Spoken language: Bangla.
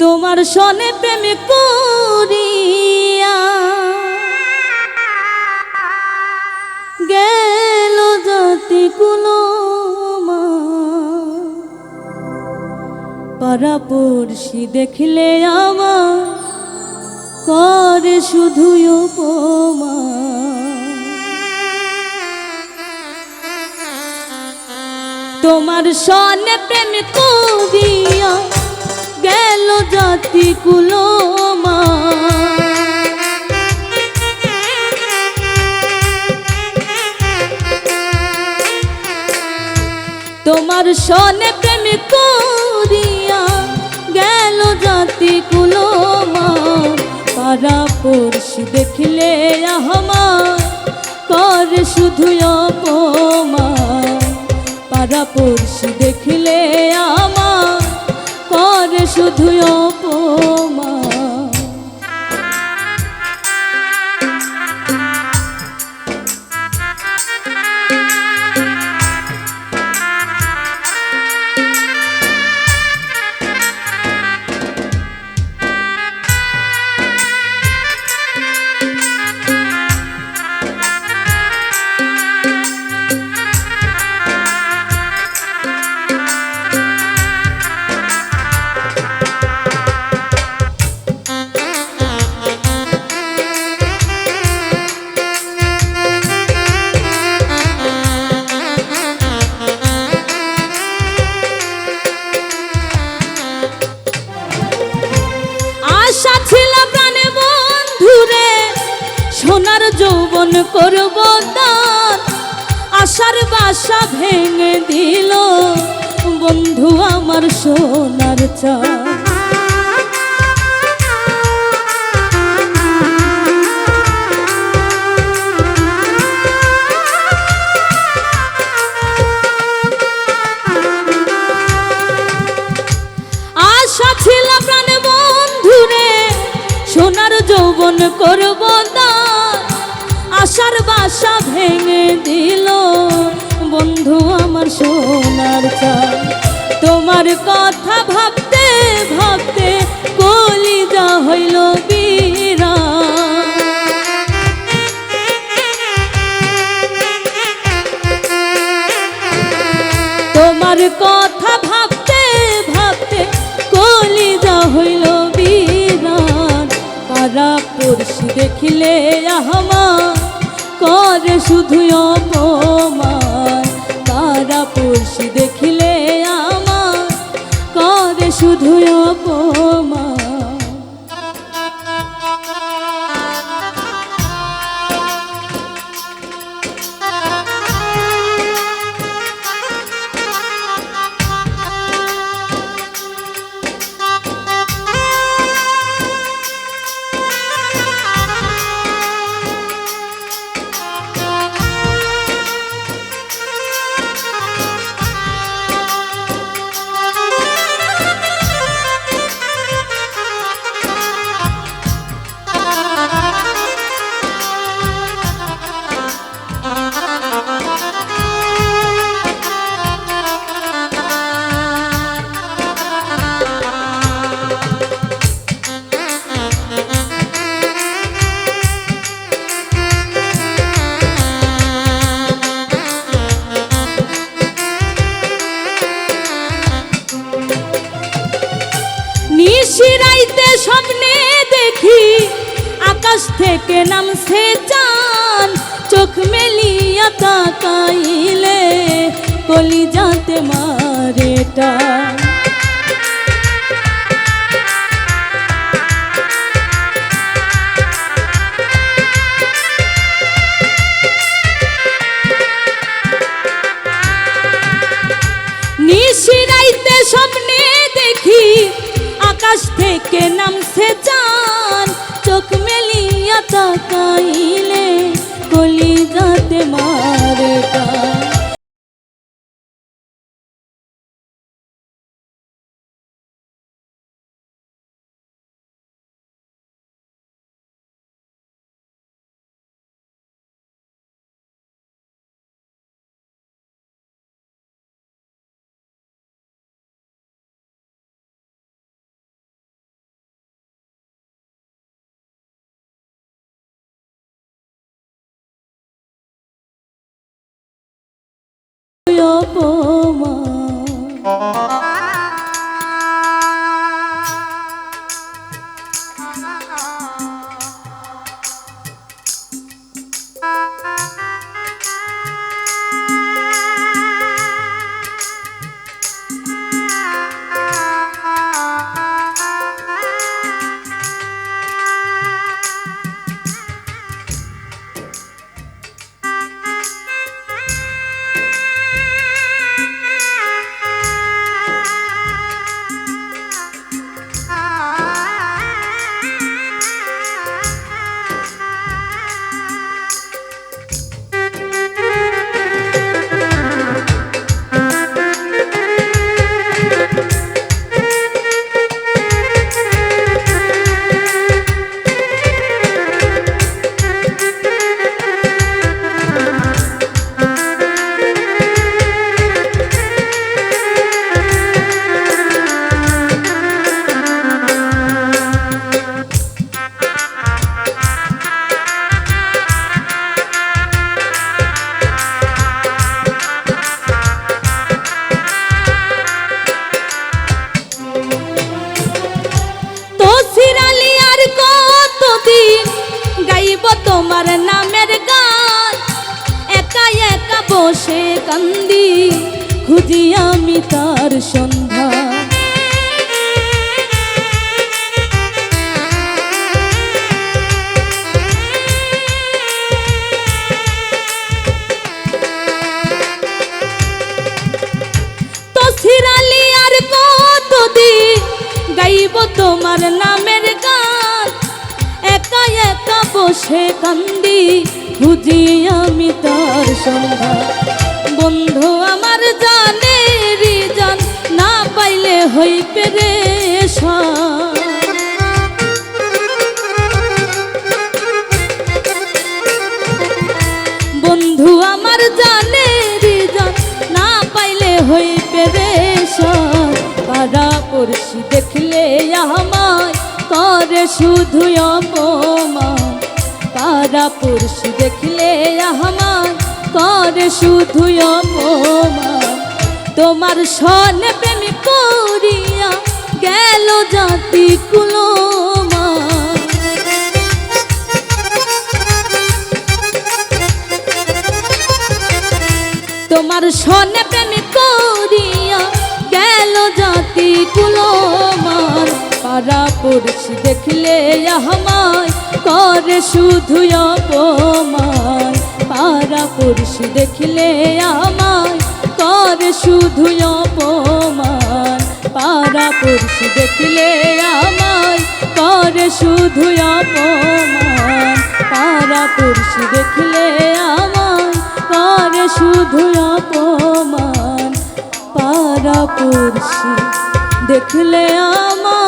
তোমার সনে প্রেম করিয়া গেল জাতি কুলো পাড়াপড়শি দেখলে আমার করে শুধু উপমা। তোমার সনে প্রেম করিয়া গেল জাতি কুলোমা তোমার সনে প্রেম করিয়া গেল জাতি কুলোমা পাড়া পড়শি দেখলে আমার, কর শুধু অপমান। পাড়া পড়শি দেখলে আমার। কর শুধু অপমান। করব দান। আশার বাসা ভেঙে দিল। বন্ধু আমার সোনার চা আশা ছিল প্রাণে বন্ধুরে, সোনার যৌবন করব ভেঙে দিল। বন্ধু, আমার সোনার চাল তোমার কথা ভাবতে ভাবতে কলিজা হইল বীরা তোমার কথা ভাবতে ভাবতে কলিজা হইল বিরান পাড়া পড়শি দেখিলে আমার করে শুধু অপমান। তারা পড়শি দেখিলে আমার করে শুধু অপমান। থেকে নামছে চান। চোখ মেলিয়া তাকাইলে কলি যাতে মারেটা নিশিরাইতে স্বপ্নে দেখি, আকাশ থেকে নামছে চান। চোখ মেলিয়া দিন গাইব তোমার নামের গান। একা একা বসে কান্দি, খুঁজি আমি তার সন্ধ্যা গাইব তোমার নামের গান? একা একা বসে কান্দি খুঁজি আমি তার সন্ধ্যা। বন্ধু আমার জানে জান, না পাইলে হই পেরে বন্ধু আমার জানে জান, না পাইলে হই পেরে পাড়া পড়শি দেখলে আমায় করে শুধু অপমান। পাড়া পড়শি দেখলে আমায় করে শুধু অপমান। তোমার সনে প্রেম করিয়া গেল জাতি কুলমা তোমার সনে প্রেম করিয়া গেল জাতি কুলো কুলমান। পাড়া পড়ছি দেখলে আমায় করে শুধু অপমান। পাড়া পড়ছি দেখলে আমায় করে শুধু অপমান। পাড়া পড়ছি দেখলে আমায় করে শুধু অপমান। পাড়া পড়ছি দেখলে আমায় করে শুধু অপমান। পাড়া পড়ছি দেখলে আমায়